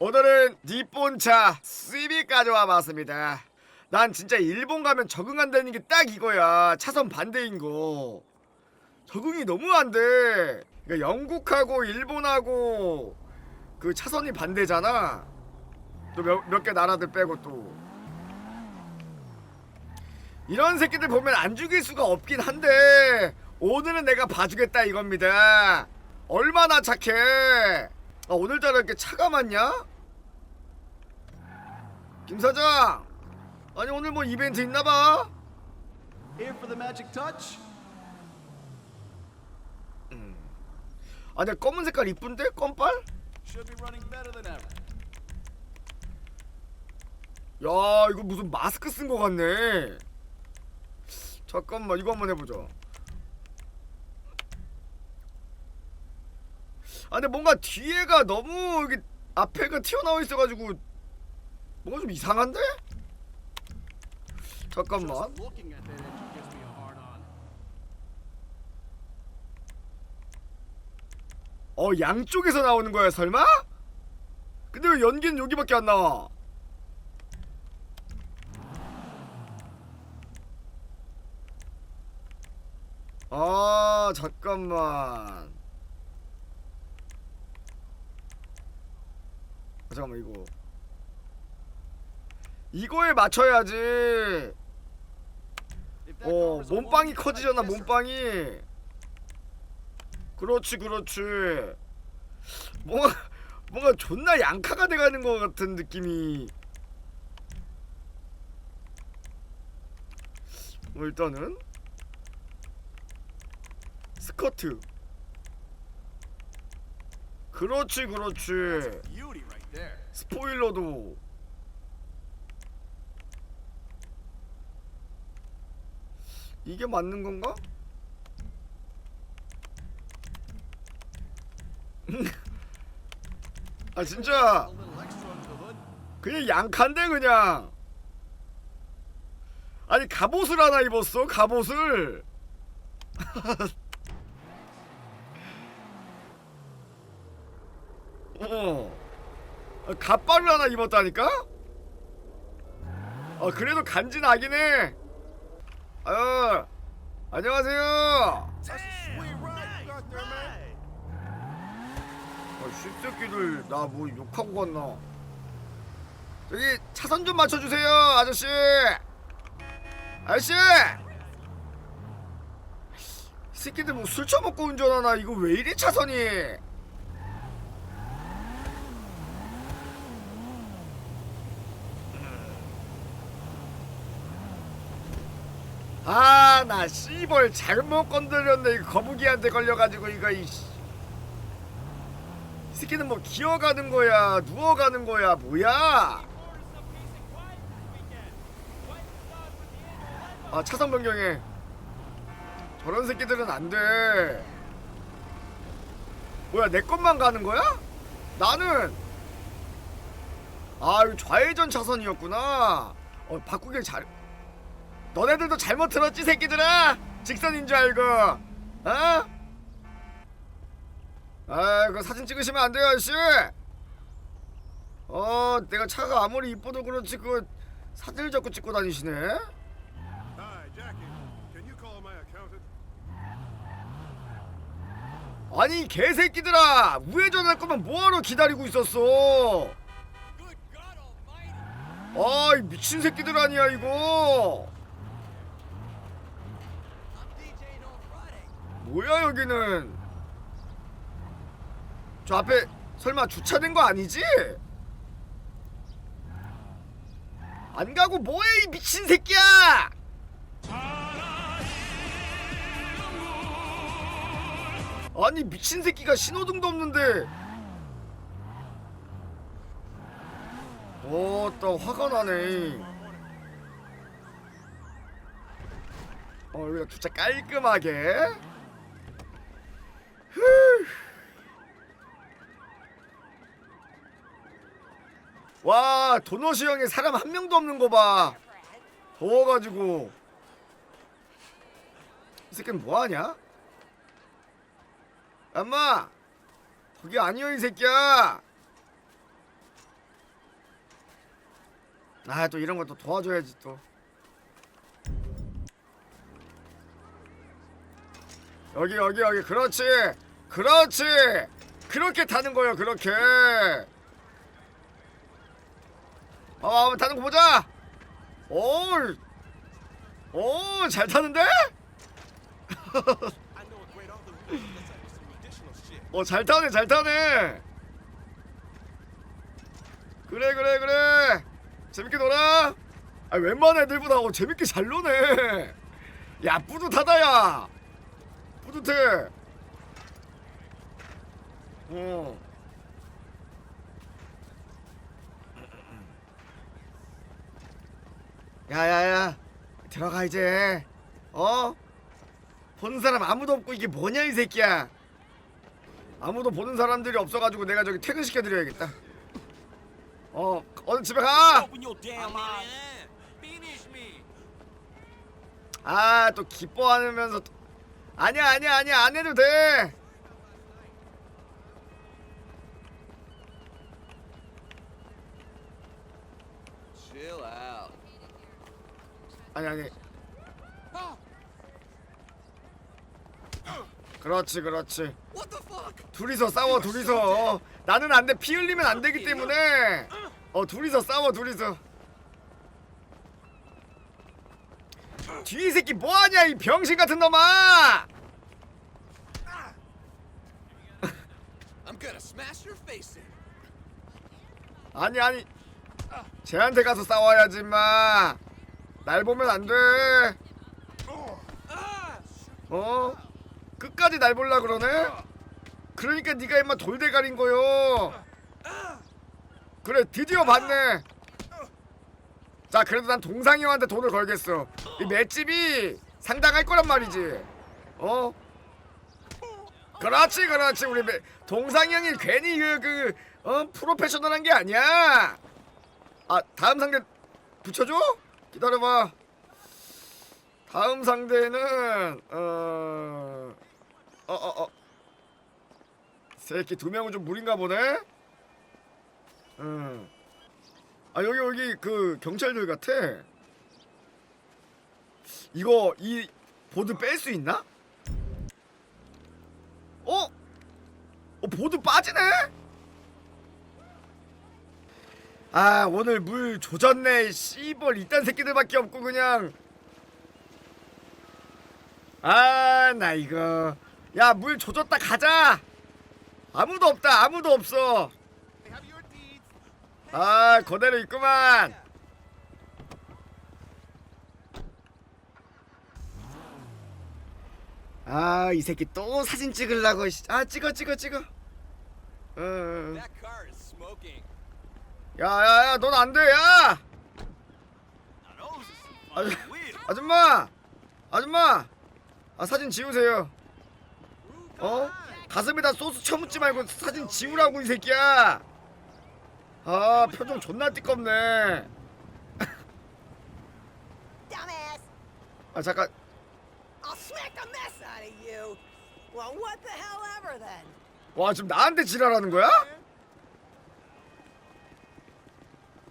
오늘은 니폰차 CB까지 와봤습니다. 난 진짜 일본 가면 적응 안 되는 게 딱 이거야. 차선 반대인 거. 적응이 너무 안 돼. 그러니까 영국하고 일본하고 그 차선이 반대잖아. 또 몇개 나라들 빼고 또. 이런 새끼들 보면 안 죽일 수가 없긴 한데 오늘은 내가 봐주겠다 이겁니다. 얼마나 착해. 아, 오늘따라 이렇게 차가 많냐? 김 사장. 아니 오늘 뭐 이벤트 있나 봐. Here for the magic touch? 아, 내 검은 색깔 이쁜데? 껌빨? Should be running better than ever. 야, 이거 무슨 마스크 쓴 거 같네. 잠깐만, 이거 한번 해보자. 아, 근데 뭔가 뒤에가 너무 이게 앞에가 튀어나와 있어가지고 뭔가 좀 이상한데? 잠깐만. 어, 양쪽에서 나오는 거야, 설마? 근데 왜 연기는 여기밖에 안 나와? 아, 잠깐만. 아, 잠깐만, 이거. 이거에 맞춰야지. 어, 몸빵이 커지잖아. 몸빵이. 그렇지, 그렇지. 뭔가, 뭔가 존나 양카가 돼가는 것 같은 느낌이. 뭐 일단은 스커트. 그렇지, 그렇지. 스포일러도. 이게 맞는 건가? 아 진짜. 그냥 양칸데 그냥 아니 갑옷을 하나 입었어 갑옷을 어 아, 갑바를 하나 입었다니까? 어 그래도 간지 나긴 해 아유 안녕하세요. 아, 씹새끼들 나 뭐 욕하고 갔나? 저기 차선 좀 맞춰주세요 아저씨. 아저씨! 이 새끼들 뭐 술 처먹고 운전하나? 이거 왜 이래 차선이 아 나 씨벌 잘못 건드렸네. 이거 거북이한테 걸려가지고 이거 이 씨. 이 새끼는 뭐 기어가는 거야 누워가는 거야 뭐야? 아 차선 변경해. 저런 새끼들은 안 돼. 뭐야 내 것만 가는 거야? 나는. 아 이거 좌회전 차선이었구나. 어 바꾸길 잘 너네들도 잘못 들었지 새끼들아 직선인 줄 알고 어? 아, 그 사진 찍으시면 안 돼요, 아저씨. 어, 내가 차가 아무리 이뻐도 그렇지 그 사진을 자꾸 찍고 다니시네. 아니 개새끼들아, 우회전할 거면 뭐하러 기다리고 있었어? Good God Almighty! 아, 이 미친 새끼들 아니야 이거? 뭐야 여기는? 저 앞에 설마 주차된 거 아니지? 안 가고 뭐해 이 미친 새끼야! 아니 미친 새끼가 신호등도 없는데 어따 화가 나네 어 여기다 주차 깔끔하게 후. 와 도너시 형에 사람 한 명도 없는 거 봐. 더워가지고. 이 새끼는 뭐하냐? 엄마 거기 아니여 이 새끼야. 아 또 이런 것도 도와줘야지 또 여기 여기 여기. 그렇지. 그렇지. 그렇게 타는 거예요 그렇게. 어 한번 타는 거 보자. 오오잘 타는데. 어 잘 타네 잘 타네. 그래 그래 그래. 재밌게 놀아. 아 웬만한 애들보다 어, 재밌게 잘 노네. 야 뿌듯하다 야 뿌듯해. 어. 야야야 들어가 이제. 어? 보는 사람 아무도 없고 이게 뭐냐 이 새끼야. 아무도 보는 사람들이 없어가지고 내가 저기 퇴근시켜드려야겠다. 어, 어느 집에 가. Me. 아, 또 기뻐하면서 또... 아니야, 아니야, 아니야, 안 해도 돼. 아니, 아니. 그렇지, 그렇지. Fuck? 둘이서 싸워, 둘이서. 어, 나는 안 돼. 피 흘리면 안 되기 때문에. 어, 둘이서 싸워, 둘이서. 뒤 새끼 뭐하냐 이 병신 같은 놈아! 아니 아니 쟤한테 가서 싸워야지 마. 날 보면 안 돼. 어? 끝까지 날 볼라 그러네? 그러니까 네가 임마 돌대가리인 거요. 그래 드디어 봤네. 자 그래도 난 동상이 형한테 돈을 걸겠어. 이 맷집이 상당할 거란 말이지. 어? 그렇지 그렇지 우리 매, 동상이 형이 괜히 그, 그 어? 프로페셔널한 게 아니야. 아 다음 상대 붙여줘? 기다려봐. 다음 상대는 어... 어, 어, 어. 새끼 두 명은 좀 무리인가 보네? 응. 아, 여기, 여기, 그, 경찰들 같아. 이거, 이, 보드 뺄 수 있나? 어? 어, 보드 빠지네? 아, 오늘 물 조졌네. 씨벌, 이딴 새끼들밖에 없고, 그냥. 아, 나 이거. 야, 물 조졌다 가자. 아무도 없다. 아무도 없어. 아, 그대로 있구만. 아, 이 새끼 또 사진 찍으려고. 씨. 아, 찍어, 찍어, 찍어. 어. That car is smoking. 야, 야, 야, 넌 안 돼, 야. 아, wheels. 아줌마, 아줌마. 아, 사진 지우세요. 어? 가슴에다 소스 쳐묻지 말고 사진 지우라고 이 새끼야. 아, 표정 존나 띠껍네. Dumbass! 아, 잠깐. I'll smack the mess out of you! Well, what the hell ever then? 와, 지금 나한테 지랄하는 거야?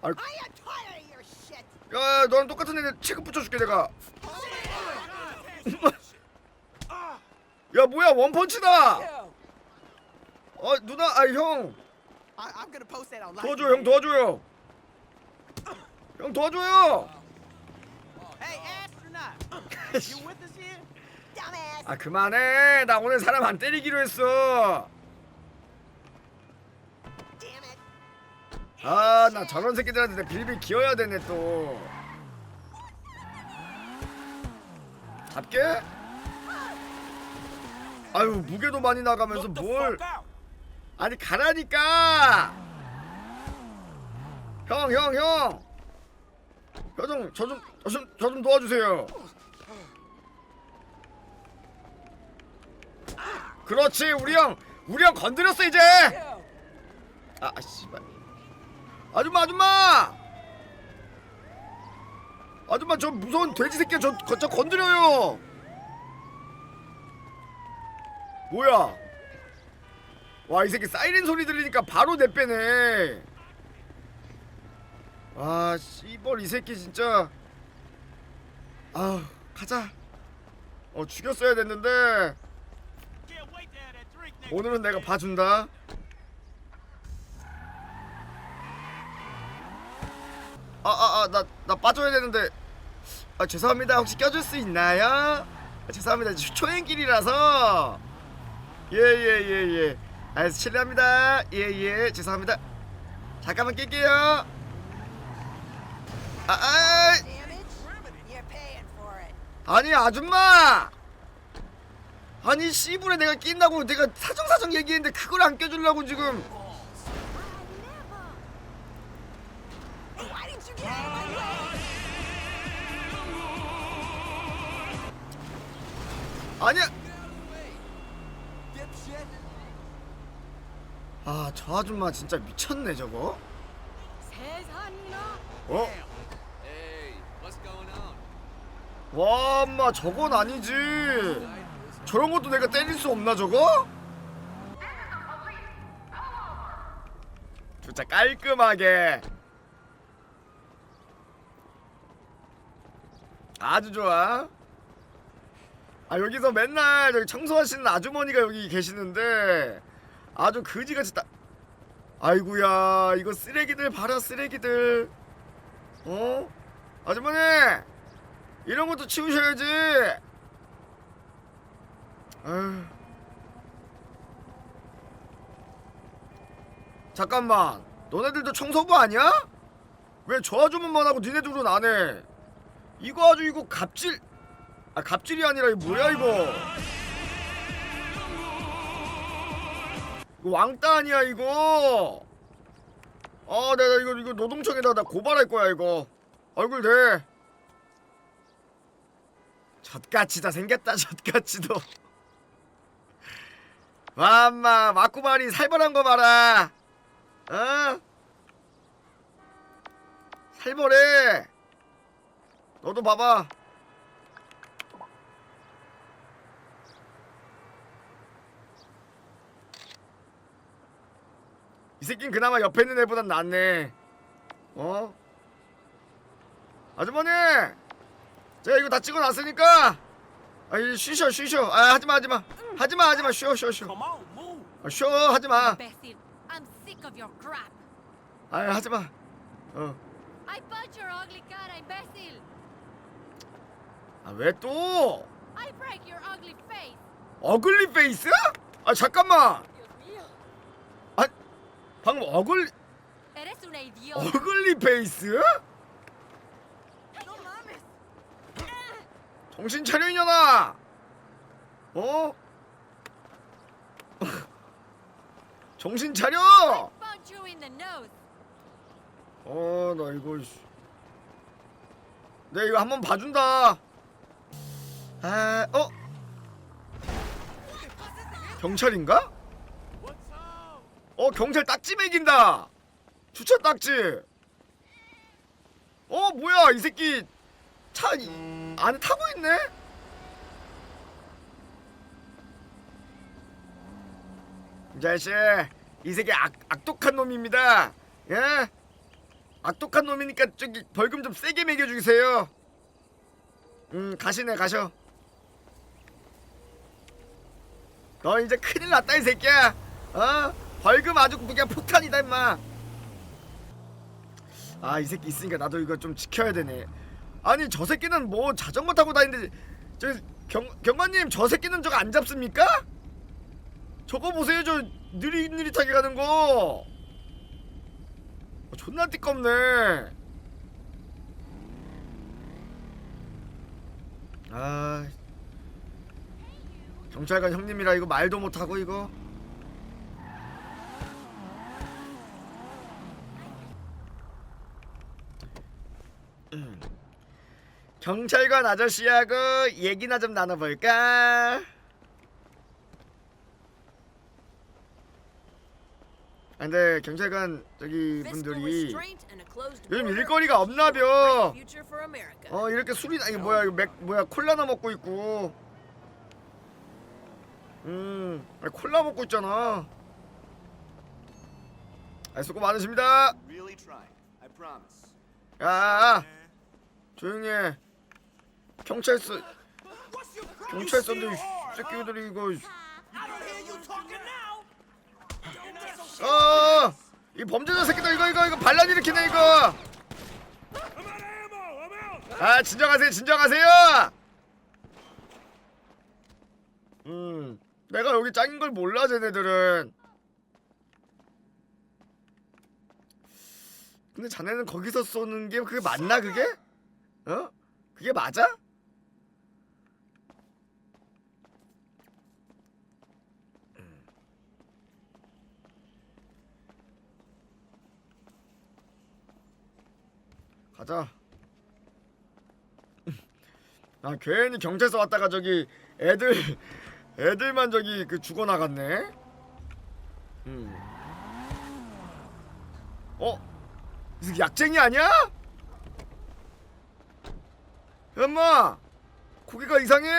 아, I am tired of your shit! 야, 너랑 똑같은 애들 체크 붙여줄게 내가. 야, 뭐야 원펀치다. 어, 누나, 아, 형 도와줘, 형 도와줘요. 형 도와줘요. Hey, astronaut! you with us here? Dumbass! 아, 그만해. 나 오늘 사람 안 때리기로 했어. Damn it! 아, 나 저런 새끼들한테 내 빌빌 기어야 되네 또. 잡게? 아유, 무게도 많이 나가면서 뭘? 아니 가라니까. 형, 형, 형. 형, 저 좀, 저 좀, 저 좀 도와주세요. 그렇지, 우리 형, 우리 형 건드렸어 이제. 아, 아, 씨발. 아줌마, 아줌마. 아줌마, 저 무서운 돼지 새끼 저, 거- 저 건드려요. 뭐야? 와, 이 새끼 사이렌 소리 들리니까 바로 내빼네. 아 씨벌 이 새끼 진짜. 아 가자. 어 죽였어야 됐는데. 오늘은 내가. 봐준다. 아아아나나 빠져야 되는데. 아 죄송합니다. 혹시 껴줄 수 있나요? 아, 죄송합니다. 초- 초행길이라서. 예예예예 아 실례합니다. 예 예 죄송합니다. 잠깐만 낄게요. 아, 아. 아니 아줌마! 아니 씨불에 내가 낀다고 내가 사정사정 얘기했는데 그걸 안 껴주려고 지금? 아니야 아 저 아줌마 진짜 미쳤네 저거 어? Going on? 와 엄마 저건 아니지 저런 것도 내가 때릴 수 없나 저거? 진짜 깔끔하게 아주 좋아 아 여기서 맨날 저기 청소하시는 아주머니가 여기 계시는데 아주 그지같이 따 아이구야 이거 쓰레기들 봐라 쓰레기들 어? 아주머니 이런 것도 치우셔야지. 아휴. 잠깐만, 너네들도 청소부 아니야? 왜 저 아줌마만 하고 니네들은 안 해? 이거 아주 이거 갑질, 아 갑질이 아니라 이거 뭐야 이거? 이거 왕따 아니야 이거? 아 내가 이거 이거 노동청에다 나 고발할 거야 이거. 얼굴 대. 젖같이 다 생겼다 젖같이도 와 엄마 막구발이 살벌한 거 봐라 어? 살벌해 너도 봐봐 새끼는 그나마 옆에 있는 애보단 낫네 어? 아주머니 제가 이거 다 찍어놨으니까 아 이제 쉬셔 쉬셔 아 하지마 하지마 하지마 하지마 쉬어 쉬어 쉬어. 아, 쉬어 하지마. 아 하지마 어. 아 왜 또? 어글리 페이스? 아 잠깐만. 아 방금 어글. 어글리 mames. 정신 차려 이년아 어? 정신 차려. 어 나 이거 씨. 내 이거 한번 봐준다 아 어? 경찰인가? 어 경찰 딱지 매긴다. 주차 딱지. 어 뭐야 이 새끼. 차 이- 안에 타고 있네? 이 자식 이 새끼 악, 악독한 놈입니다. 예? 악독한 놈이니까 저기 벌금 좀 세게 매겨주세요. 음 가시네 가셔. 너 이제 큰일 났다 이 새끼야. 어? 벌금 아주 그냥 폭탄이다 임마. 아 이 새끼 있으니까 나도 이거 좀 지켜야 되네. 아니 저 새끼는 뭐 자전거 타고 다니는데 저 경, 경관님 저 새끼는 저거 안 잡습니까? 저거 보세요 저 느릿느릿하게 가는 거. 어, 존나 띠껍네. 아 경찰관 형님이라 이거 말도 못하고 이거 경찰관 아저씨하고 얘기나 좀 나눠볼까? 아, 근데 경찰관 저기 분들이 요즘 일거리가 없나벼. 어 이렇게 술이나 이게 뭐야 이거 맥 뭐야 콜라나 먹고 있고 음 아니, 콜라 먹고 있잖아 아 수고 많으십니다 Really trying, I promise. 야 조용히 해 경찰서 이 새끼들이 이거 어! 이 범죄자 새끼들 이거 이거 이거 반란 일으키네 이거! 아 진정하세요 진정하세요 음 내가 여기 짱인 걸 몰라 쟤네들은 근데 자네는 거기서 쏘는 게 그게 맞나 그게? 어? 그게 맞아? 음. 가자 아 괜히 경찰서 왔다가 저기 애들 애들만 저기 그 죽어 나갔네. 음. 어? 약쟁이 아니야? 엄마 고기가 이상해.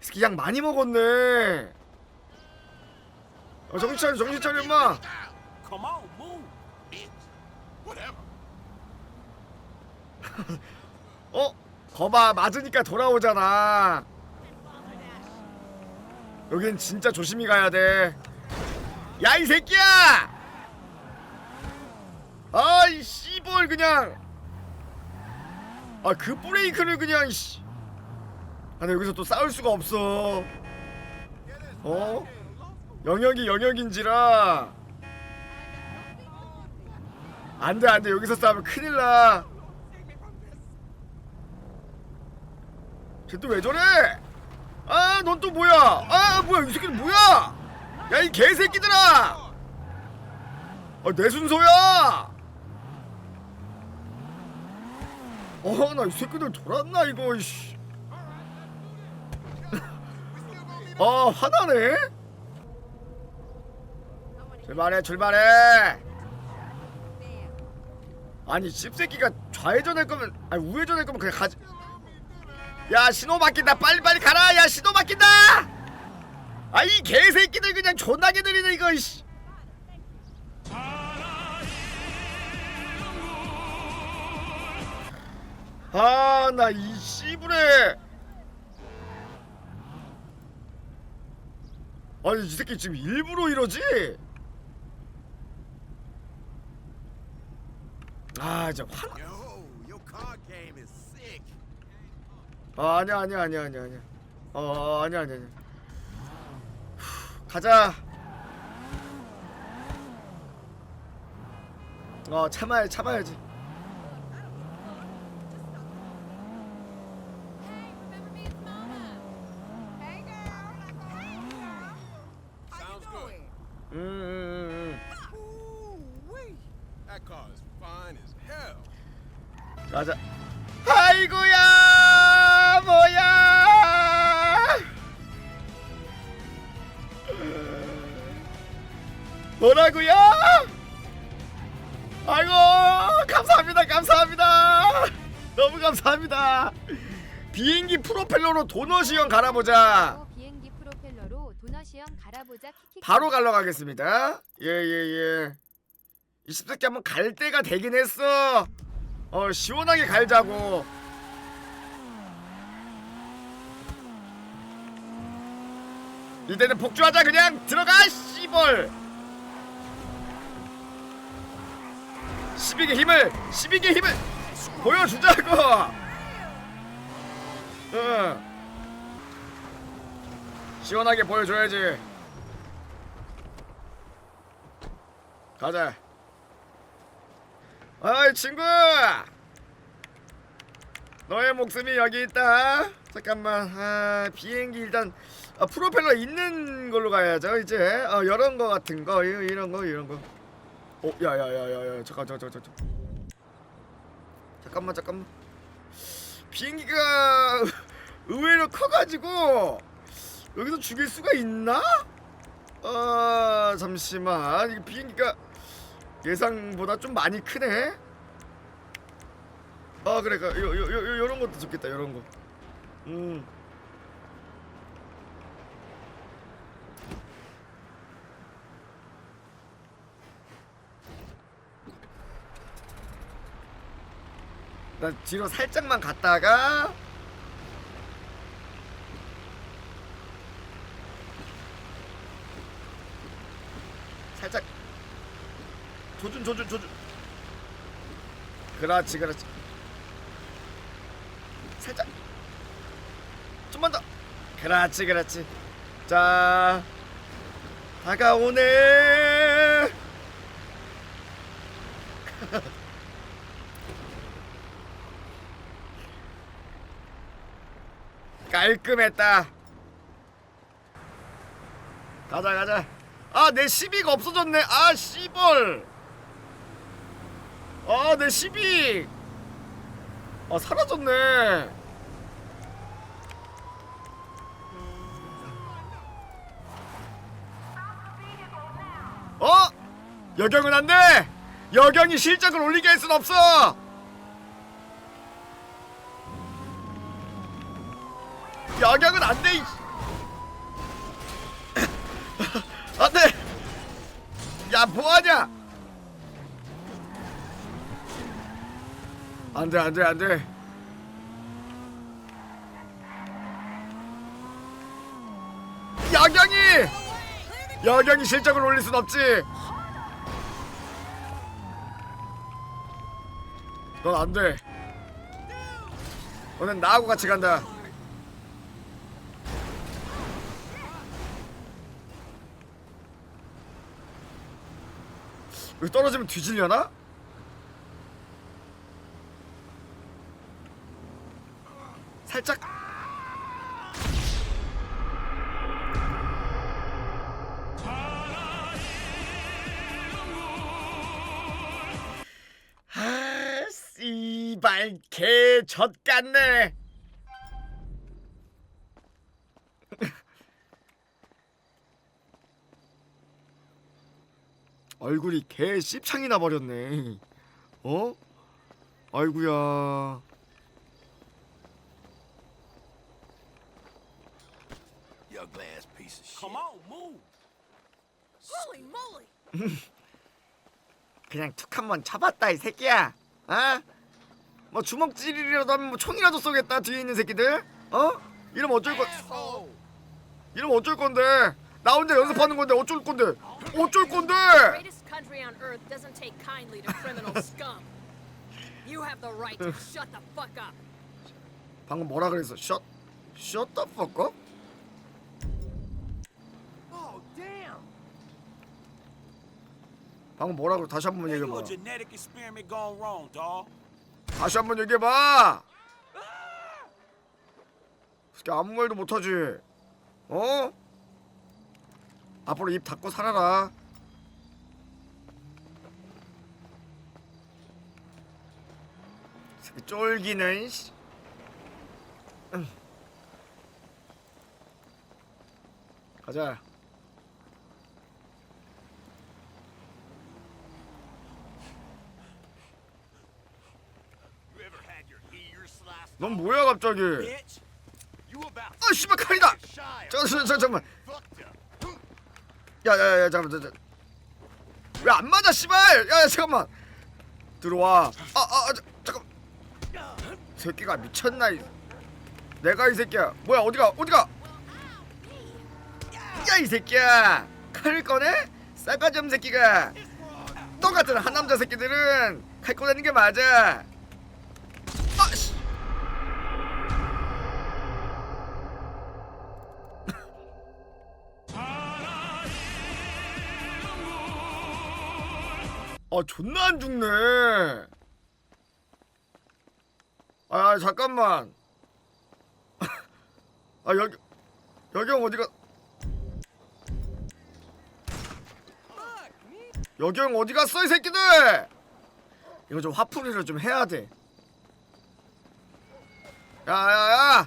이 새끼 약 많이 먹었네. 어, 정신 차려 정신 차려 엄마. 어? 거봐 맞으니까 돌아오잖아 여긴 진짜 조심히 가야 돼야 이 새끼야 아이 씨볼 그냥 아 그 브레이크를 그냥 씨. 아, 나 여기서 또 싸울 수가 없어 어? 영역이 영역인지라 안돼 안돼 여기서 싸우면 큰일 나 쟤 또 왜 저래? 아, 넌 또 뭐야? 아, 뭐야? 이 새끼는 뭐야? 야, 이 개새끼들아! 아, 내 순서야! 어, 나이 새끼들 돌았나 이거, 이씨. 아, 화나네? 출발해, 출발해! 아니, 씹새끼가 좌회전 할 거면, 아니, 우회전 할 거면 그냥 가지. 야 신호 바뀐다 빨리 빨리 가라 야 신호 바뀐다 아이 개새끼들 그냥 존나게 들이네 이거 이씨 아 나 이 씨부레. 아니 이 새끼 지금 일부러 이러지? 아 진짜 화 is sick. 아 아니야 아니야 아니야 아니야 아니야. 어 아니야 아니야 아니야. 후, 가자. 어 참아야 참아야지 뭐라고요? 아이고 감사합니다 감사합니다 너무 감사합니다 비행기 프로펠러로 도넛이형 갈아보자 또 비행기 프로펠러로 도넛이형 갈아보자 키키 바로 갈러 가겠습니다. 예예예. 이 십새끼 한번 갈 때가 되긴 했어. 어 시원하게 갈자고. 이때는 복주하자 그냥 들어가 씨벌. 12개 힘을 12개 힘을 보여주자고. 응. 시원하게 보여줘야지. 가자. 어이 친구. 너의 목숨이 여기 있다. 잠깐만. 아, 비행기 일단 아, 프로펠러 있는 걸로 가야죠. 이제 어, 이런 거 같은 거 이- 이런 거 이런 거. 어, 야야야야야. 잠깐 잠깐 잠깐 잠깐. 잠깐만 잠깐만. 비행기가 의외로 커가지고 여기서 죽일 수가 있나? 어 잠시만 이 비행기가 예상보다 좀 많이 크네. 아 그래 요, 요, 요, 요런 것도 좋겠다 요런 거. 음. 나 뒤로 살짝만 갔다가. 살짝. 조준 조준 조준. 그렇지 그렇지. 살짝. 좀만 더. 그렇지 그렇지. 자 다가오네 깔끔했다. 가자 가자. 아 내 시비가 없어졌네. 아 씨벌 아내 시비. 아 사라졌네. 어? 여경은 안 돼. 여경이 실적을 올리게 할 순 없어 여경은 안 돼 안 돼 야 뭐 하냐? 안 돼 안 돼 안돼. 여경이! 여경이 실적을 올릴 순 없지. 넌 안 돼. 너는 나하고 같이 간다 여기 떨어지면 뒤질려나? 살짝 아 씨발 개 젖같네 얼굴이 개 씹창이 나버렸네 어? 아이구야 You ugly ass piece of shit. Come on, move. Holy moly! 그냥 툭 한번 잡았다 이 새끼야 어? 뭐 주먹질이라도 하면 뭐 총이라도 쏘겠다 뒤에 있는 새끼들 어? 이러면 어쩔 건 이러면 어쩔 건데 나 혼자 연습하는 건데 어쩔 건데 어쩔 건데 greatest country on earth doesn't take kindly to criminal scum. You have the right to shut the fuck up. 방금 뭐라 그랬어 shut shut the fuck up? Oh, damn. 방금 뭐라 그래 다시 한 번 얘기해봐 a genetic experiment gone wrong, dog. 다시 한 번 얘기해봐 새끼 아무 말도 못하지 어? 앞으로 입 닫고 살아라 쫄기는 씨. 응. 가자? 넌 뭐야 갑자기 아 씨발 칼이다 저 잠깐만. 야야야 잠깐만 저, 저. 왜안 맞아 씨발! 야 야 잠깐만. 들어와. 아아 아, 저, 잠깐. 새끼가 미쳤나 이. 내가 이 새끼야. 뭐야 어디가 어디가? 야 이 새끼야. 칼을 꺼내? 싸가지 새끼가. 똑같은 한 남자 새끼들은 칼 꺼내는 게 맞아 아 존나 안 죽네. 아 잠깐만. 아 여기 여기 형 어디가? 여기 형 어디 갔어 이 새끼들? 이거 좀 화풀이를 좀 해야 돼. 야야야!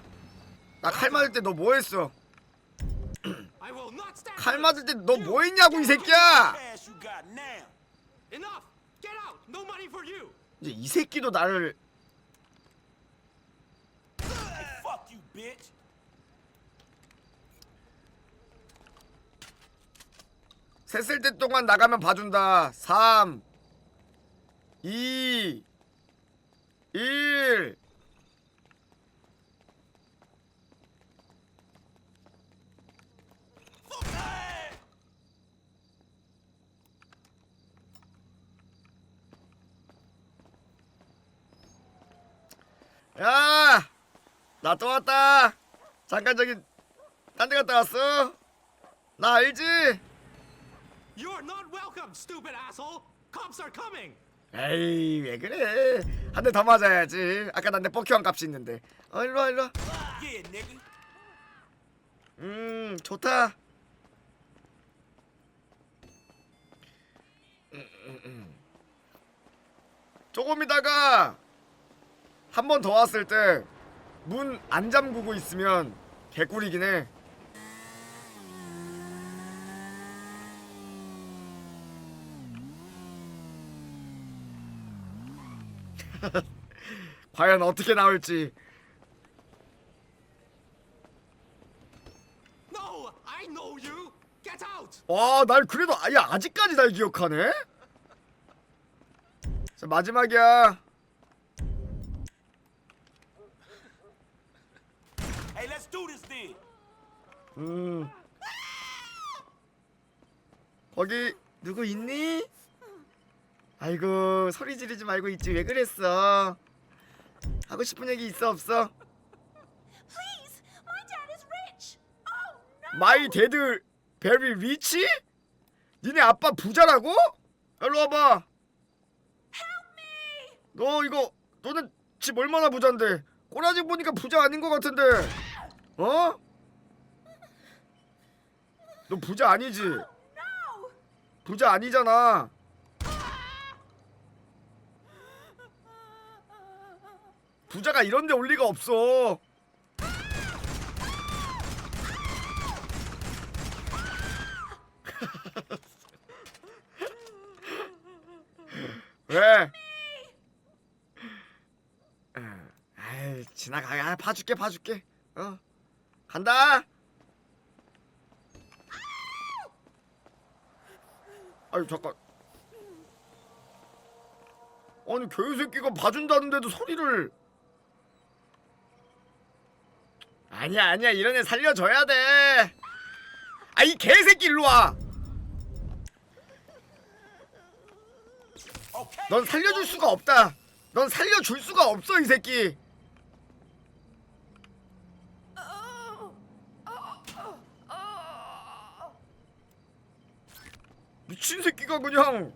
나 칼 맞을 때 너 뭐 했어? I will not stand. 칼 맞을 때 너 뭐 했냐고 이 새끼야 Enough! Get out! No money for you! 이제 이 새끼도 나를 Hey, fuck you, bitch. 셋을 때 동안 나가면 봐준다 3 2 1 야! 나 또 왔다! 잠깐 저기 딴 데 갔다 왔어? 나 알지? You're not welcome, stupid asshole! Cops are coming! 에이 왜 그래 한 대 더 맞아야지 아까 난내 뻑큐한 값이 있는데 어 일로 와 일로 와 Yeah, nigga. 음 좋다 조금이다가 한 번 더 왔을 때 문 안 잠그고 있으면 개꿀이긴 해 과연 어떻게 나올지 No! I know you! Get out! 와, 날 그래도 아예 아직까지 날 기억하네. 자 마지막이야. Hey, let's do this then. 음. 거기 누구 있니? 아이고 소리 지르지 말고 있지 왜 그랬어? 하고 싶은 얘기 있어 없어? Please, my dad is rich. Oh no. 마이 데드 베리 리치? 니네 아빠 부자라고? 일로 와봐. 너 이거 너는 집 얼마나 부자인데? 꼬라지 보니까 부자 아닌 것 같은데. 어? 너 부자 아니지? 부자 아니잖아. 부자가 이런데 올 리가 없어. 왜? 아이 지나가 아, 봐줄게 봐줄게 어 간다. 아유 잠깐. 아니 개새끼가 봐준다는데도 소리를. 아니야 아니야. 이런 애 살려줘야 돼 아 이 개새끼 일로 와넌 Okay. 살려줄 수가 없다. 넌 살려줄 수가 없어 이 새끼 미친 새끼가 그냥